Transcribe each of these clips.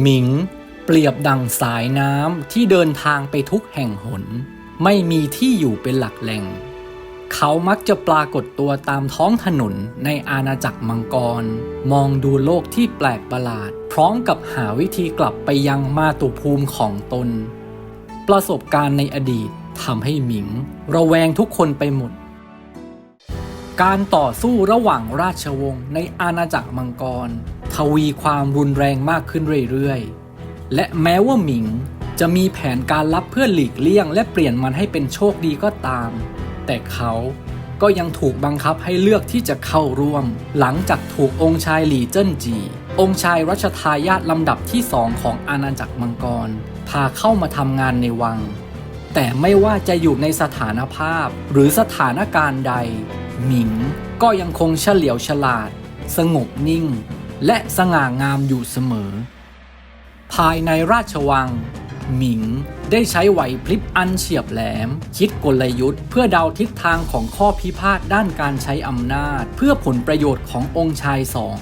หมิง เปรียบดังสายน้ำที่เดินทางไปทุกแห่งหน ไม่มีที่อยู่เป็นหลักแหล่ง เขามักจะปรากฏตัวตามท้องถนนในอาณาจักรมังกร มองดูโลกที่แปลกประหลาด พร้อมกับหาวิธีกลับไปยังมาตุภูมิของตน ประสบการณ์ในอดีตทำให้หมิง ระแวงทุกคนไปหมด การต่อสู้ระหว่างราชวงศ์ในอาณาจักรมังกร ทวีความรุนแรงมากขึ้นเรื่อยๆ และแม้ว่าหมิงจะมีแผนการลับเพื่อหลีกเลี่ยง และเปลี่ยนมันให้เป็นโชคดีก็ตาม แต่เขาก็ยังถูกบังคับให้เลือกที่จะเข้าร่วม หลังจากถูกองค์ชายหลี่เจิ้นจี องค์ชายรัชทายาทลำดับที่สองของอาณาจักรมังกร พาเข้ามาทำงานในวัง แต่ไม่ว่าจะอยู่ในสถานภาพหรือสถานการณ์ใด หมิงก็ยังคงเฉลียวฉลาด สงบนิ่ง และสง่างามอยู่เสมอ ภายในราชวัง หมิงได้ใช้ไหวพลิบอันเฉียบแหลม คิดกลยุทธ์เพื่อเดาทิศทางของข้อพิพาทด้านการใช้อำนาจ เพื่อผลประโยชน์ขององค์ชายสอง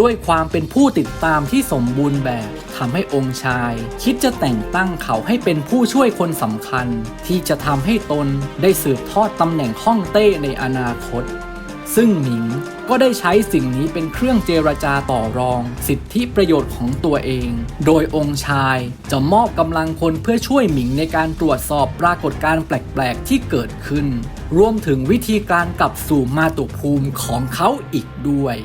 ด้วยความเป็นผู้ติดตามที่สมบูรณ์แบบทำให้องค์ชาย คิดจะแต่งตั้งเขาให้เป็นผู้ช่วยคนสำคัญ ที่จะทำให้ตนได้สืบทอดตำแหน่งฮ่องเต้ในอนาคต ซึ่งหมิงก็ได้ใช้สิ่งนี้เป็นเครื่องเจรจาต่อรอง สิทธิประโยชน์ของตัวเอง โดยองค์ชายจะมอบกำลังคนเพื่อช่วยหมิงในการตรวจสอบปรากฏการณ์แปลก ๆ ที่เกิดขึ้น รวมถึงวิธีการกลับสู่มาตุภูมิของเขาอีกด้วย